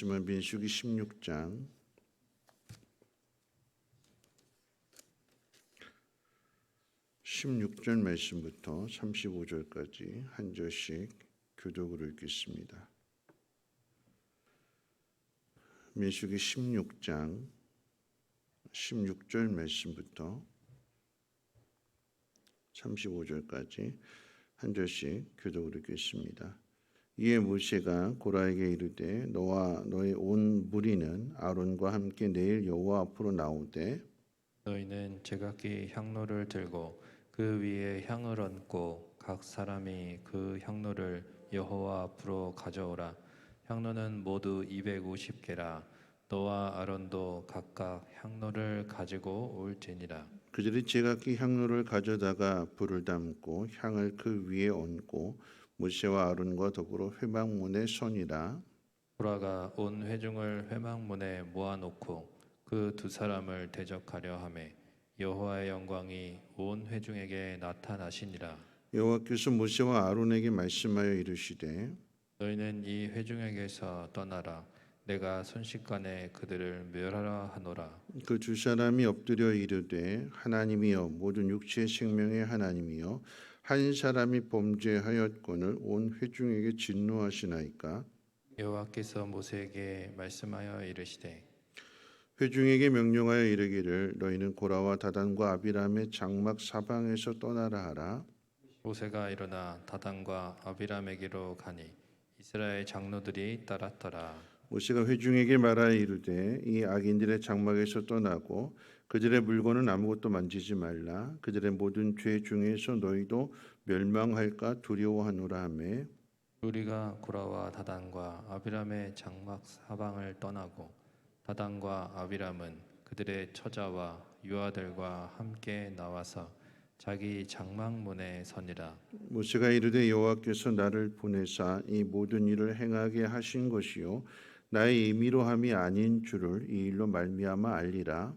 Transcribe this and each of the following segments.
말씀은 민수기 16장 16절 말씀부터 35절까지 한 절씩 교독으로 읽겠습니다. 민수기 16장 16절 말씀부터 35절까지 한 절씩 교독으로 읽겠습니다. 이에 모세가 고라에게 이르되 너와 너의 온 무리는 아론과 함께 내일 여호와 앞으로 나오되 너희는 제각기 향로를 들고 그 위에 향을 얹고 각 사람이 그 향로를 여호와 앞으로 가져오라. 향로는 모두 250개라. 너와 아론도 각각 향로를 가지고 올지니라. 그들이 제각기 향로를 가져다가 불을 담고 향을 그 위에 얹고 모세와 아론과 더불어 회막문에 서니라 보라가 온 회중을 회막문에 모아놓고 그 두 사람을 대적하려 하매 여호와의 영광이 온 회중에게 나타나시니라. 여호와께서 모세와 아론에게 말씀하여 이르시되 너희는 이 회중에게서 떠나라. 내가 순식간에 그들을 멸하라 하노라. 그 두 사람이 엎드려 이르되 하나님이여 모든 육체의 생명의 하나님이여 한 사람이 범죄하였건을 온 회중에게 진노하시나이까 여호와께서 모세에게 말씀하여 이르시되 회중에게 명령하여 이르기를 너희는 고라와 다단과 아비람의 장막 사방에서 떠나라 하라 모세가 일어나 다단과 아비람에게로 가니 이스라엘 장로들이 따랐더라. 모세가 회중에게 말하여 이르되 이 악인들의 장막에서 떠나고 그들의 물건은 아무것도 만지지 말라. 그들의 모든 죄 중에서 너희도 멸망할까 두려워하노라 하매. 우리가 고라와 다단과 아비람의 장막 사방을 떠나고 다단과 아비람은 그들의 처자와 유아들과 함께 나와서 자기 장막문에 서니라. 모세가 이르되 여호와께서 나를 보내사 이 모든 일을 행하게 하신 것이요. 나의 임의로 함이 아닌 줄을 이 일로 말미암아 알리라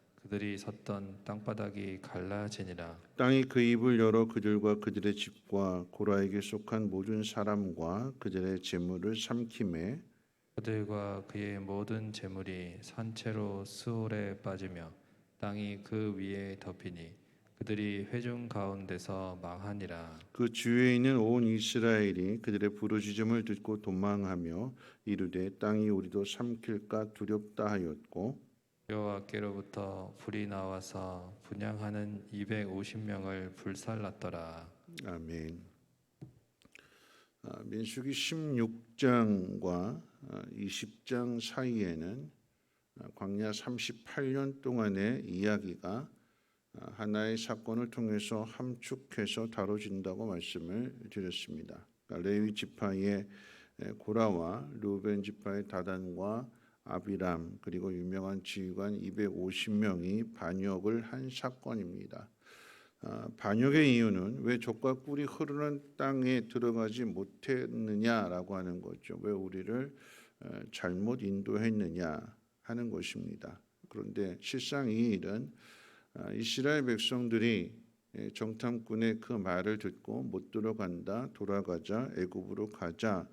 그들이 섰던 땅바닥이 갈라지니라. 땅이 그 입을 열어 그들과 그들의 집과 고라에게 속한 모든 사람과 그들의 재물을 삼킴에 그들과 그의 모든 재물이 산채로 수월에 빠지며 땅이 그 위에 덮이니 그들이 회중 가운데서 망하니라. 그 주위에 있는 온 이스라엘이 그들의 부르짖음을 듣고 도망하며 이르되 땅이 우리도 삼킬까 두렵다 하였고 여호와께로부터 불이 나와서 분양하는 250명을 불살랐더라 아멘. 아, 민수기 16장과 20장 사이에는 아, 광야 38년 동안의 이야기가 아, 하나의 사건을 통해서 함축해서 다뤄진다고 말씀을 드렸습니다. 그러니까 레위 지파의 에, 고라와 루벤 지파의 다단과 아비람 그리고 유명한 지휘관 250명이 반역을 한 사건입니다. 아, 반역의 이유는 왜 족과 꿀이 흐르는 땅에 들어가지 못했느냐라고 하는 거죠. 왜 우리를 어, 잘못 인도했느냐 하는 것입니다. 그런데 실상 이 일은 아, 이스라엘 백성들이 예, 정탐꾼의 그 말을 듣고 못 들어간다 돌아가자 애굽으로 가자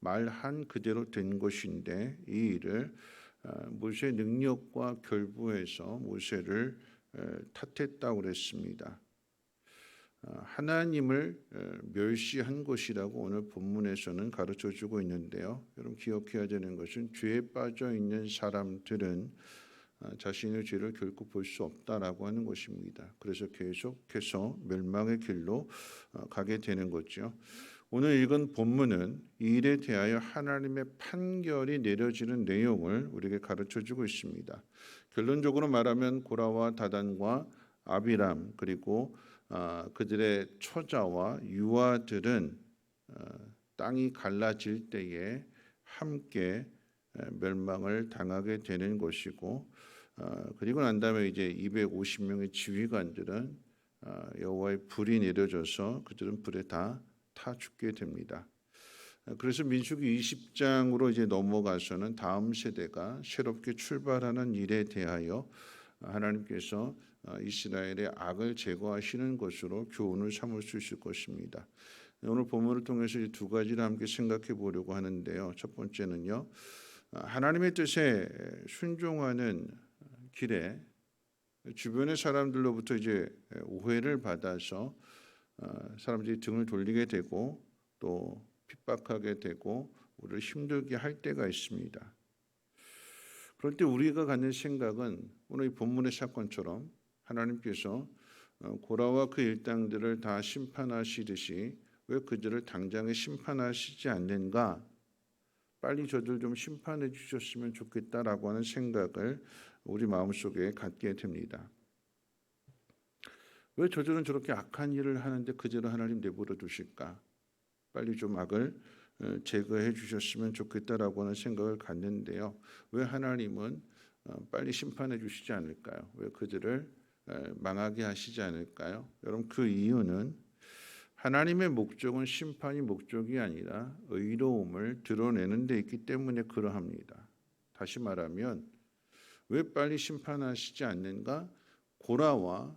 말한 그대로 된 것인데 이 일을 아, 모세 능력과 결부해서 모세를 에, 탓했다고 그랬습니다. 아, 하나님을 에, 멸시한 것이라고 오늘 본문에서는 가르쳐 주고 있는데요. 여러분 기억해야 되는 것은 죄에 빠져 있는 사람들은 아, 자신의 죄를 결코 볼 수 없다라고 하는 것입니다. 그래서 계속해서 멸망의 길로 어, 가게 되는 거죠. 오늘 읽은 본문은 이 일에 대하여 하나님의 판결이 내려지는 내용을 우리에게 가르쳐 주고 있습니다. 결론적으로 말하면 고라와 다단과 아비람 그리고 아, 그들의 처자와 유아들은 어, 땅이 갈라질 때에 함께 에, 멸망을 당하게 되는 것이고 어, 그리고 난 다음에 이제 250명의 지휘관들은 어, 여호와의 불이 내려져서 그들은 불에 다 타 죽게 됩니다. 어, 그래서 민수기 20장으로 이제 넘어가서는 다음 세대가 새롭게 출발하는 일에 대하여 하나님께서 어, 이스라엘의 악을 제거하시는 것으로 교훈을 삼을 수 있을 것입니다. 오늘 본문을 통해서 이두 가지를 함께 생각해 보려고 하는데요. 첫 번째는요, 어, 하나님의 뜻에 순종하는 길에 주변의 사람들로부터 이제 오해를 받아서 어, 사람들이 등을 돌리게 되고 또 핍박하게 되고 우리를 힘들게 할 때가 있습니다. 그럴 때 우리가 갖는 생각은 오늘 이 본문의 사건처럼 하나님께서 어, 고라와 그 일당들을 다 심판하시듯이 왜 그들을 당장에 심판하시지 않는가? 빨리 저들 좀 심판해 주셨으면 좋겠다라고 하는 생각을 우리 마음속에 갖게 됩니다. 왜 저들은 저렇게 악한 일을 하는데 그대로 하나님 내버려 두실까? 빨리 좀 악을 어, 제거해 주셨으면 좋겠다라고 하는 생각을 갖는데요. 왜 하나님은 어, 빨리 심판해 주시지 않을까요? 왜 그들을 에, 망하게 하시지 않을까요? 여러분 그 이유는 하나님의 목적은 심판이 목적이 아니라 의로움을 드러내는 데 있기 때문에 그러합니다. 다시 말하면 왜 빨리 심판하시지 않는가? 고라와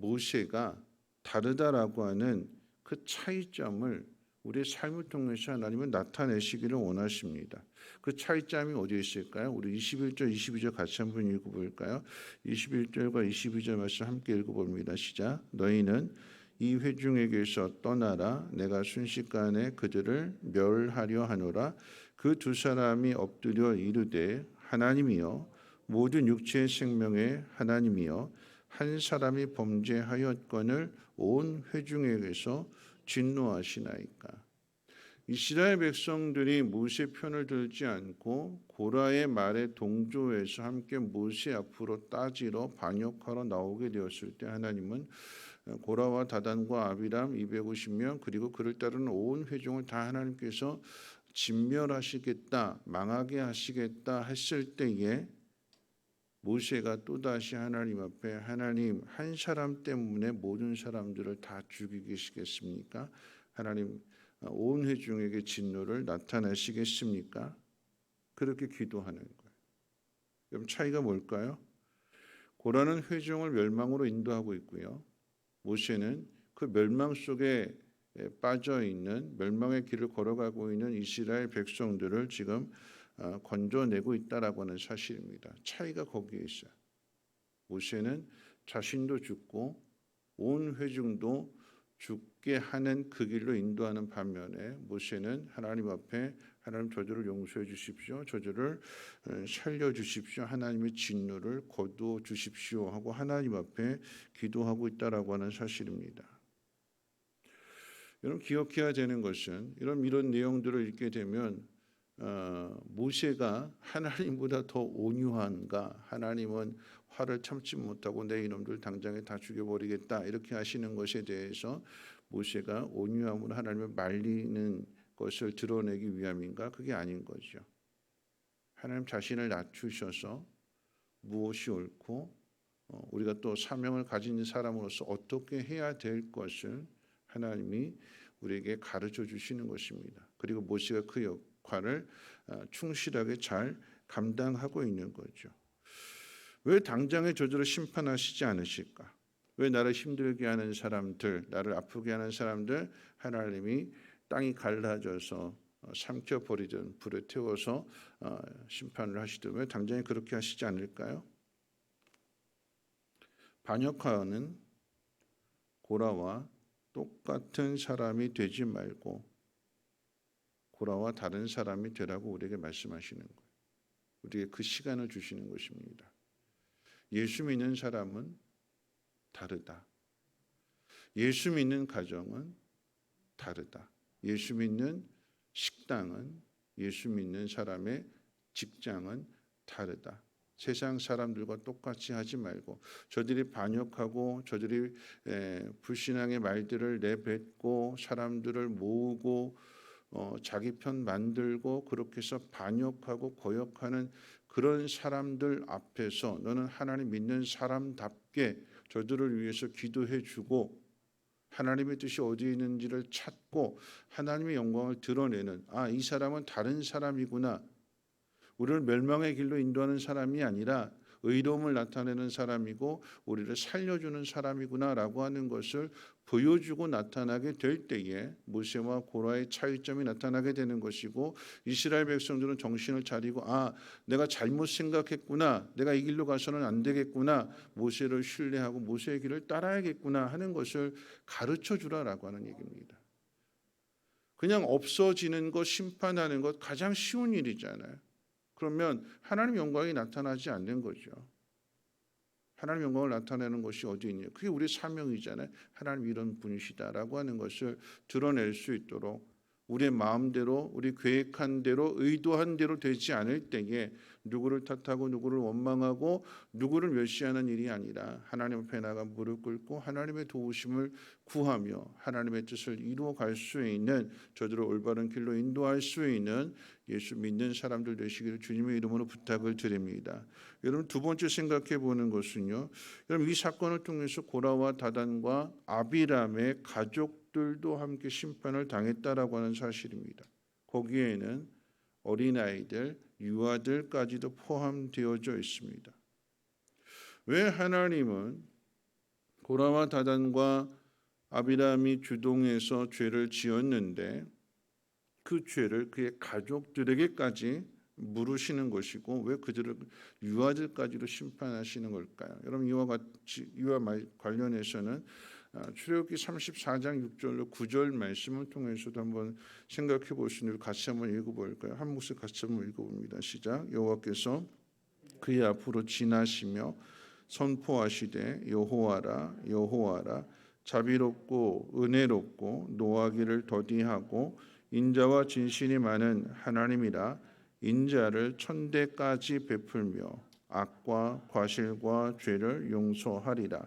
모세가 다르다라고 하는 그 차이점을 우리의 삶을 통해서 하나님은 나타내시기를 원하십니다. 그 차이점이 어디에 있을까요? 우리 21절, 22절 같이 한번 읽어볼까요? 21절과 22절 말씀 함께 읽어봅니다. 시작. 너희는 이 회중에게서 떠나라. 내가 순식간에 그들을 멸하려 하노라. 그 두 사람이 엎드려 이르되 하나님이여 모든 육체의 생명의 하나님이여 한 사람이 범죄하였건을 온 회중에게서 진노하시나이까. 이스라엘 백성들이 모세 편을 들지 않고 고라의 말에 동조해서 함께 모세 앞으로 따지러 반역하러 나오게 되었을 때 하나님은 고라와 다단과 아비람 250명 그리고 그를 따르는 온 회중을 다 하나님께서 진멸하시겠다 망하게 하시겠다 했을 때에 모세가 또다시 하나님 앞에 하나님 한 사람 때문에 모든 사람들을 다 죽이시겠습니까? 하나님 온 회중에게 진노를 나타내시겠습니까? 그렇게 기도하는 거예요. 그럼 차이가 뭘까요? 고라는 회중을 멸망으로 인도하고 있고요. 모세는 그 멸망 속에 빠져 있는 멸망의 길을 걸어가고 있는 이스라엘 백성들을 지금 어, 건져내고 있다라고 하는 사실입니다. 차이가 거기에 있어요. 모세는 자신도 죽고 온 회중도 죽게 하는 그 길로 인도하는 반면에 모세는 하나님 앞에 하나님 저들을 용서해 주십시오. 저들을 어, 살려 주십시오. 하나님의 진노를 거두어 주십시오 하고 하나님 앞에 기도하고 있다라고 하는 사실입니다. 여러분 기억해야 되는 것은 이런 이런 내용들을 읽게 되면 어, 모세가 하나님보다 더 온유한가? 하나님은 화를 참지 못하고 내 이놈들 당장에 다 죽여버리겠다 이렇게 하시는 것에 대해서 모세가 온유함으로 하나님을 말리는 것을 드러내기 위함인가? 그게 아닌 거죠. 하나님 자신을 낮추셔서 무엇이 옳고 어, 우리가 또 사명을 가진 사람으로서 어떻게 해야 될 것을 하나님이 우리에게 가르쳐 주시는 것입니다. 그리고 모세가 그 역 할을 어, 충실하게 잘 감당하고 있는 거죠. 왜 당장에 저들을 심판하시지 않으실까? 왜 나를 힘들게 하는 사람들, 나를 아프게 하는 사람들 하나님이 땅이 갈라져서 어, 삼켜 버리든 불에 태워서 어, 심판을 하시든 왜 당장에 그렇게 하시지 않을까요? 반역하는 고라와 똑같은 사람이 되지 말고 고라와 다른 사람이 되라고 우리에게 말씀하시는 거예요. 우리에게 그 시간을 주시는 것입니다. 예수 믿는 사람은 다르다. 예수 믿는 가정은 다르다. 예수 믿는 식당은 예수 믿는 사람의 직장은 다르다. 세상 사람들과 똑같이 하지 말고 저들이 반역하고 저들이 에, 불신앙의 말들을 내뱉고 사람들을 모으고 어, 자기 편 만들고 그렇게 해서 반역하고 거역하는 그런 사람들 앞에서 너는 하나님 믿는 사람답게 저들을 위해서 기도해 주고 하나님의 뜻이 어디에 있는지를 찾고 하나님의 영광을 드러내는 아 이 사람은 다른 사람이구나. 우리를 멸망의 길로 인도하는 사람이 아니라 의로움을 나타내는 사람이고 우리를 살려주는 사람이구나라고 하는 것을 보여주고 나타나게 될 때에 모세와 고라의 차이점이 나타나게 되는 것이고 이스라엘 백성들은 정신을 차리고 아 내가 잘못 생각했구나 내가 이 길로 가서는 안 되겠구나 모세를 신뢰하고 모세의 길을 따라야겠구나 하는 것을 가르쳐 주라라고 하는 얘기입니다. 그냥 없어지는 것 심판하는 것 가장 쉬운 일이잖아요. 그러면 하나님 영광이 나타나지 않는 거죠. 하나님 영광을 나타내는 것이 어디 있냐? 그게 우리 사명이잖아요. 하나님 이런 분이시다라고 하는 것을 드러낼 수 있도록 우리의 마음대로 우리 계획한 대로 의도한 대로 되지 않을 때에 누구를 탓하고 누구를 원망하고 누구를 멸시하는 일이 아니라 하나님 앞에 나가 무릎 꿇고 하나님의 도우심을 구하며 하나님의 뜻을 이루어 갈 수 있는 저들을 올바른 길로 인도할 수 있는 예수 믿는 사람들 되시기를 주님의 이름으로 부탁을 드립니다. 여러분 두 번째 생각해 보는 것은요. 여러분 이 사건을 통해서 고라와 다단과 아비람의 가족 들도 함께 심판을 당했다라고 하는 사실입니다. 거기에는 어린아이들, 유아들까지도 포함되어져 있습니다. 왜 하나님은 고라와 다단과 아비람이 주동해서 죄를 지었는데 그 죄를 그의 가족들에게까지 물으시는 것이고 왜 그들을 유아들까지도 심판하시는 걸까요? 여러분 이와 같이 이와 말- 관련해서는 아, 출애굽기 34장 6절로 9절 말씀을 통해서도 한번 생각해 보시는 같이 한번 읽어볼까요? 한 목소리 같이 한번 읽어봅니다. 시작. 여호와께서 그의 앞으로 지나시며 선포하시되 여호와라 여호와라 자비롭고 은혜롭고 노하기를 더디하고 인자와 진실이 많은 하나님이라 인자를 천대까지 베풀며 악과 과실과 죄를 용서하리라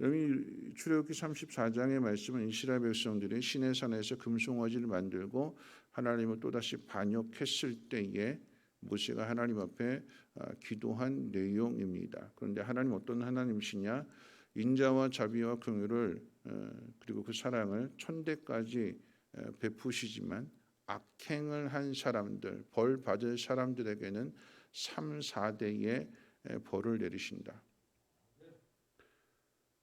여러분 출애굽기 34장의 말씀은 이스라엘 백성들이 시내 산에서 금송아지를 만들고 하나님을 또다시 반역했을 때에 모세가 하나님 앞에 아, 기도한 내용입니다. 그런데 하나님 어떤 하나님이시냐? 인자와 자비와 긍휼을 어, 그리고 그 사랑을 천대까지 어, 베푸시지만 악행을 한 사람들, 벌 받을 사람들에게는 3, 4대의 벌을 내리신다.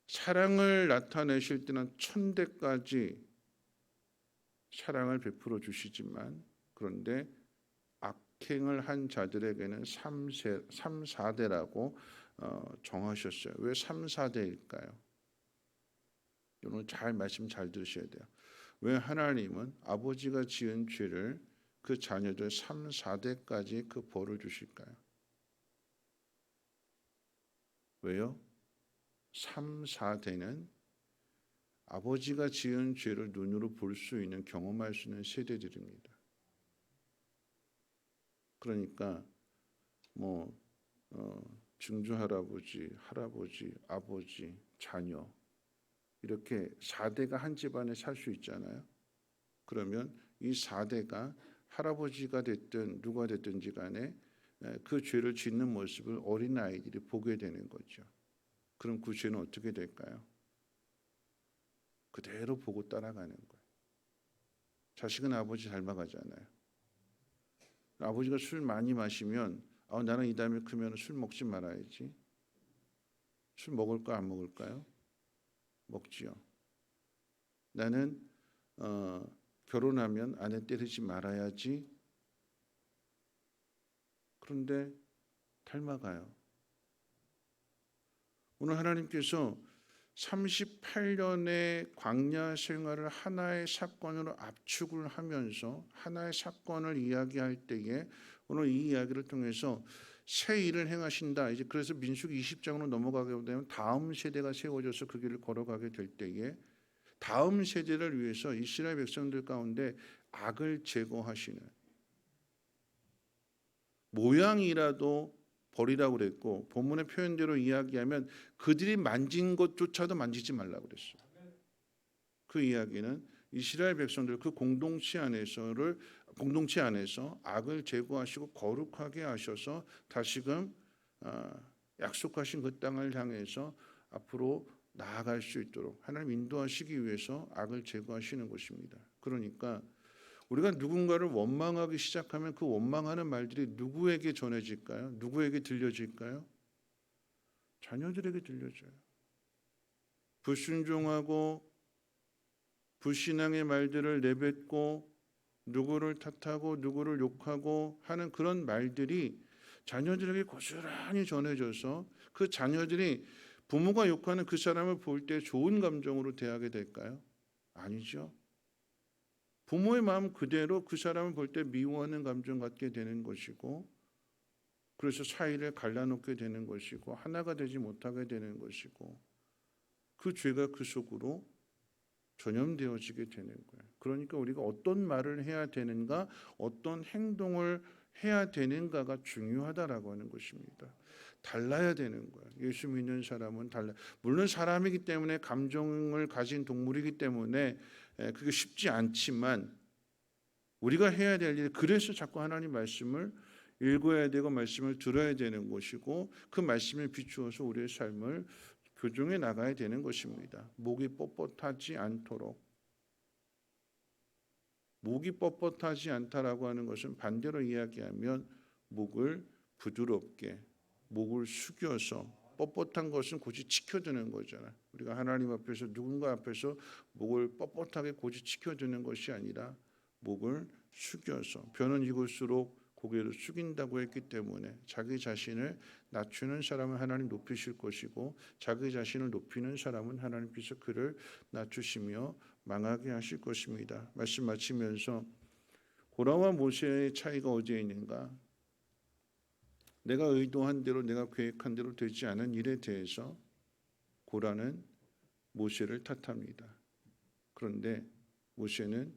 사랑을 나타내실 때는 천대까지 사랑을 베풀어 주시지만 그런데 악행을 한 자들에게는 3, 3 4대라고 어, 정하셨어요. 왜 3, 4대일까요? 여러분 잘 말씀 잘 들으셔야 돼요. 왜 하나님은 아버지가 지은 죄를 그 자녀들 3, 4대까지 그 벌을 주실까요? 왜요? 3, 4대는 아버지가 지은 죄를 눈으로 볼 수 있는 경험할 수 있는 세대들입니다. 그러니까 뭐 어, 증조 할아버지, 할아버지, 아버지, 자녀 이렇게 4대가 한 집안에 살 수 있잖아요. 그러면 이 4대가 할아버지가 됐든 누가 됐든지 간에 에, 그 죄를 짓는 모습을 어린 아이들이 보게 되는 거죠. 그럼 그 죄는 어떻게 될까요? 그대로 보고 따라가는 거예요. 자식은 아버지 닮아가잖아요. 아버지가 술 많이 마시면 아, 나는 이 다음에 크면 술 먹지 말아야지. 술 먹을까 안 먹을까요? 먹지요. 나는 어, 결혼하면 아내 때리지 말아야지. 그런데 닮아가요. 오늘 하나님께서 38년의 광야 생활을 하나의 사건으로 압축을 하면서 하나의 사건을 이야기할 때에 오늘 이 이야기를 통해서 새 일을 행하신다. 이제 그래서 민수기 20장으로 넘어가게 되면 다음 세대가 세워져서 그 길을 걸어가게 될 때에 다음 세대를 위해서 이스라엘 백성들 가운데 악을 제거하시는 모양이라도 버리라고 그랬고 본문의 표현대로 이야기하면 그들이 만진 것조차도 만지지 말라고 그랬어요. 그 이야기는 이스라엘 백성들 그 공동체 안에서를 공동체 안에서 악을 제거하시고 거룩하게 하셔서 다시금 아, 약속하신 그 땅을 향해서 앞으로 나아갈 수 있도록 하나님 인도하시기 위해서 악을 제거하시는 것입니다. 그러니까 우리가 누군가를 원망하기 시작하면 그 원망하는 말들이 누구에게 전해질까요? 누구에게 들려질까요? 자녀들에게 들려져요. 불순종하고 불신앙의 말들을 내뱉고 누구를 탓하고 누구를 욕하고 하는 그런 말들이 자녀들에게 고스란히 전해져서 그 자녀들이 부모가 욕하는 그 사람을 볼 때 좋은 감정으로 대하게 될까요? 아니죠. 부모의 마음 그대로 그 사람을 볼 때 미워하는 감정 갖게 되는 것이고 그래서 사이를 갈라놓게 되는 것이고 하나가 되지 못하게 되는 것이고 그 죄가 그 속으로 전염되어지게 되는 거예요. 그러니까 우리가 어떤 말을 해야 되는가, 어떤 행동을 해야 되는가가 중요하다라고 하는 것입니다. 달라야 되는 거예요. 예수 믿는 사람은 달라. 물론 사람이기 때문에 감정을 가진 동물이기 때문에 에, 그게 쉽지 않지만 우리가 해야 될 일, 그래서 자꾸 하나님 말씀을 읽어야 되고 말씀을 들어야 되는 것이고 그 말씀에 비추어서 우리의 삶을 교정해 나가야 되는 것입니다. 목이 뻣뻣하지 않도록 목이 뻣뻣하지 않다라고 하는 것은 반대로 이야기하면 목을 부드럽게 목을 숙여서 뻣뻣한 것은 굳이 지켜드는 거잖아. 우리가 하나님 앞에서 누군가 앞에서 목을 뻣뻣하게 굳이 지켜드는 것이 아니라 목을 숙여서 변은 익을수록 고개를 숙인다고 했기 때문에 자기 자신을 낮추는 사람은 하나님 높이실 것이고 자기 자신을 높이는 사람은 하나님께서 그를 낮추시며 망하게 하실 것입니다. 말씀 마치면서 고라와 모세의 차이가 어디에 있는가? 내가 의도한 대로 내가 계획한 대로 되지 않은 일에 대해서 고라는 모세를 탓합니다. 그런데 모세는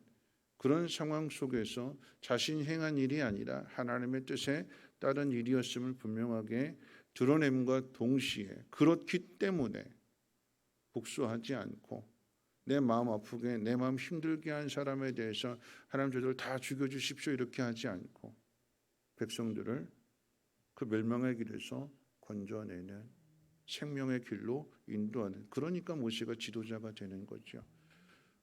그런 상황 속에서 자신이 행한 일이 아니라 하나님의 뜻에 따른 일이었음을 분명하게 드러냄과 동시에 그렇기 때문에 복수하지 않고 내 마음 아프게 내 마음 힘들게 한 사람에 대해서 하나님 저들 다 죽여 주십시오 이렇게 하지 않고 백성들을 그 멸망의 길에서 건져내는 생명의 길로 인도하는 그러니까 모세가 지도자가 되는 거죠.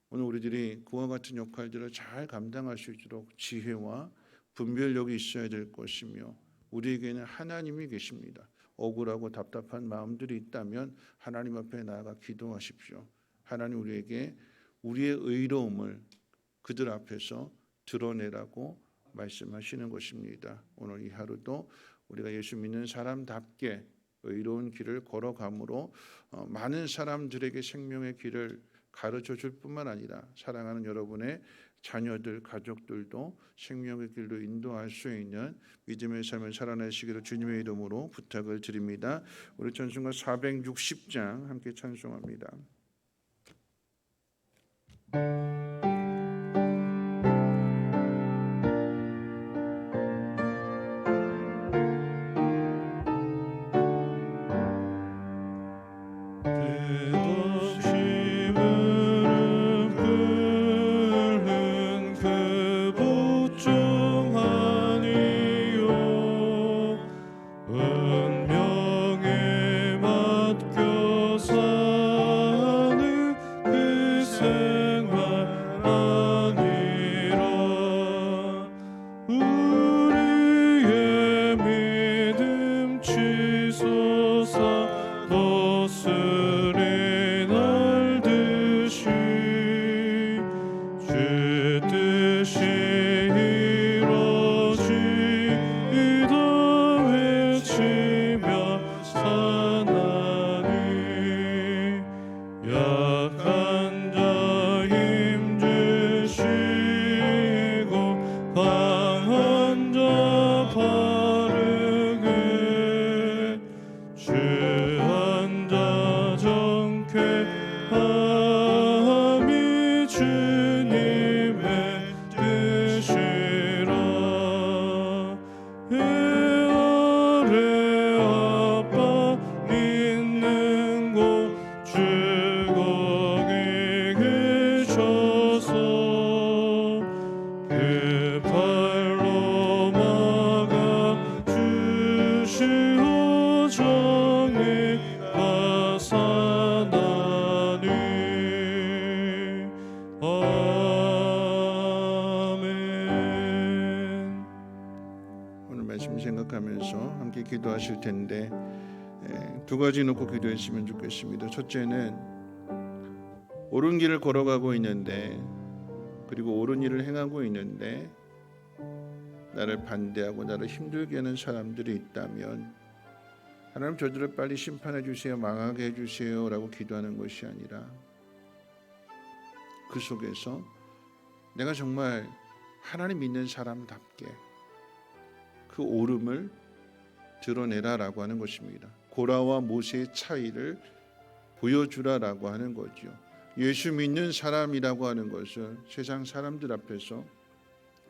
오늘 우리들이 그와 같은 역할들을 잘 감당할 수 있도록 지혜와 분별력이 있어야 될 것이며 우리에게는 하나님이 계십니다. 억울하고 답답한 마음들이 있다면 하나님 앞에 나아가 기도하십시오. 하나님 우리에게 우리의 의로움을 그들 앞에서 드러내라고 말씀하시는 것입니다. 오늘 이 하루도 우리가 예수 믿는 사람답게 의로운 길을 걸어감으로 어, 많은 사람들에게 생명의 길을 가르쳐 줄 뿐만 아니라 사랑하는 여러분의 자녀들, 가족들도 생명의 길로 인도할 수 있는 믿음의 삶을 살아내시기를 주님의 이름으로 부탁을 드립니다. 우리 찬송가 460장 함께 찬송합니다. 기도하실 텐데 에, 두 가지 놓고 기도했으면 좋겠습니다. 첫째는 옳은 길을 걸어가고 있는데 그리고 옳은 일을 행하고 있는데 나를 반대하고 나를 힘들게 하는 사람들이 있다면 하나님 저들을 빨리 심판해 주세요 망하게 해 주세요라고 기도하는 것이 아니라 그 속에서 내가 정말 하나님 믿는 사람답게 그 옳음을 드러내라라고 하는 것입니다. 고라와 모세의 차이를 보여주라라고 하는 거죠. 예수 믿는 사람이라고 하는 것을 세상 사람들 앞에서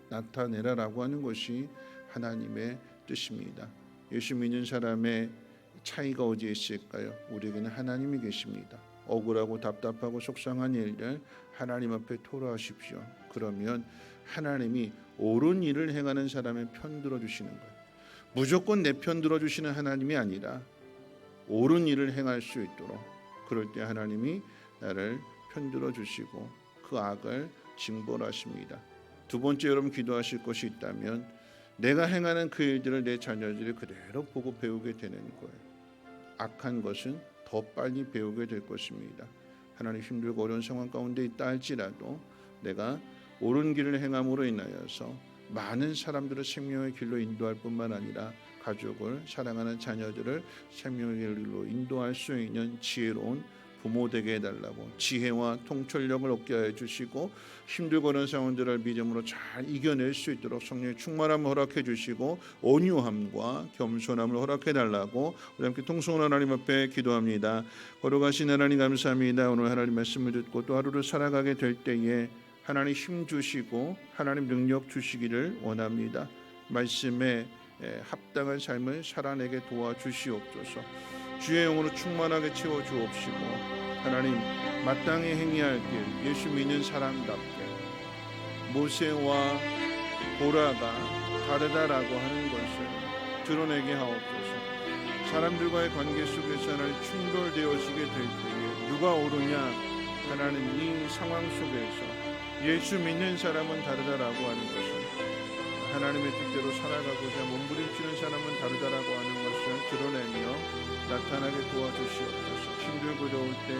나타내라라고 하는 것이 하나님의 뜻입니다. 예수 믿는 사람의 차이가 어디에 있을까요? 우리에게는 하나님이 계십니다. 억울하고 답답하고 속상한 일들 하나님 앞에 토로하십시오. 그러면 하나님이 옳은 일을 행하는 사람의 편 들어 주시는 거예요. 무조건 내 편 들어 주시는 하나님이 아니라 옳은 일을 행할 수 있도록 그럴 때 하나님이 나를 편 들어 주시고 그 악을 징벌하십니다. 두 번째 여러분 기도하실 것이 있다면 내가 행하는 그 일들을 내 자녀들이 그대로 보고 배우게 되는 거예요. 악한 것은 더 빨리 배우게 될 것입니다. 하나님 힘들고 어려운 상황 가운데 있다 할지라도 내가 옳은 길을 행함으로 인하여서 많은 사람들을 생명의 길로 인도할 뿐만 아니라 가족을 사랑하는 자녀들을 생명의 길로 인도할 수 있는 지혜로운 부모 되게 해달라고 지혜와 통찰력을 얻게 해 주시고 힘들고 어려운 상황들을 믿음으로 잘 이겨낼 수 있도록 성령의 충만함을 허락해 주시고 온유함과 겸손함을 허락해 달라고 우리 함께 통성원 하나님 앞에 기도합니다. 걸어가신 하나님 감사합니다. 오늘 하나님 말씀을 듣고 또 하루를 살아가게 될 때에 하나님 힘 주시고 하나님 능력 주시기를 원합니다. 말씀에 에, 합당한 삶을 살아내게 도와주시옵소서. 주의 영으로 충만하게 채워 주옵시고 하나님 마땅히 행해야 할 길 예수 믿는 사람답게 모세와 보라가 다르다라고 하는 것을 드러내게 하옵소서. 사람들과의 관계 속에서 하나님 충돌되어지게 될 때에 누가 옳으냐 하나님 이 상황 속에서 예수 믿는 사람은 다르다라고 하는 것을 하나님의 뜻대로 살아가고자 몸부림치는 사람은 다르다라고 하는 것을 드러내며 나타나게 도와주시옵소서. 힘들고 어려울 때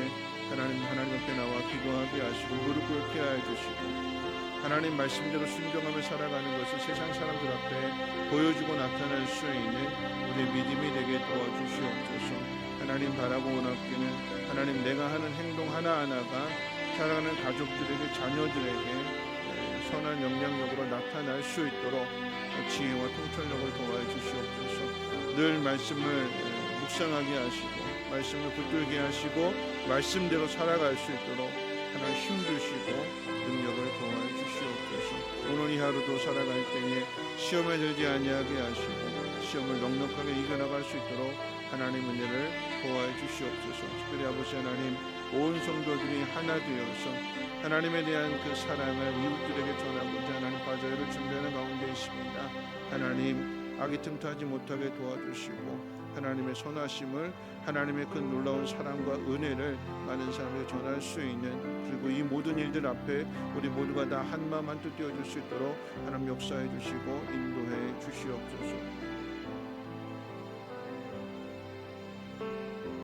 하나님 하나님 앞에 나와 기도하게 하시고 무릎 꿇게 하여 주시고 하나님 말씀대로 순종하며 살아가는 것을 세상 사람들 앞에 보여주고 나타낼 수 있는 우리의 믿음이 되게 도와주시옵소서. 하나님 바라고 원하기는 하나님 내가 하는 행동 하나하나가 사랑하는 가족들에게 자녀들에게 에, 선한 영향력으로 나타날 수 있도록 지혜와 통찰력을 도와해 주시옵소서. 늘 말씀을 에, 묵상하게 하시고 말씀을 붙들게 하시고 말씀대로 살아갈 수 있도록 하나님 힘 주시고 능력을 도와해 주시옵소서. 오늘 이 하루도 살아갈 때에 시험에 들지 아니하게 하시고 시험을 넉넉하게 이겨나갈 수 있도록 하나님 은혜를 도와해 주시옵소서. 특별히 아버지 하나님 온 성도들이 하나 되어서 하나님에 대한 그 사랑을 이웃들에게 전하고자 하나님 바자회를 준비하는 가운데 있습니다. 하나님 악이 틈타지 못하게 도와주시고 하나님의 선하심을 하나님의 그 놀라운 사랑과 은혜를 많은 사람에게 전할 수 있는 그리고 이 모든 일들 앞에 우리 모두가 다 한마음 한뜻 띄워줄 수 있도록 하나님 역사해 주시고 인도해 주시옵소서.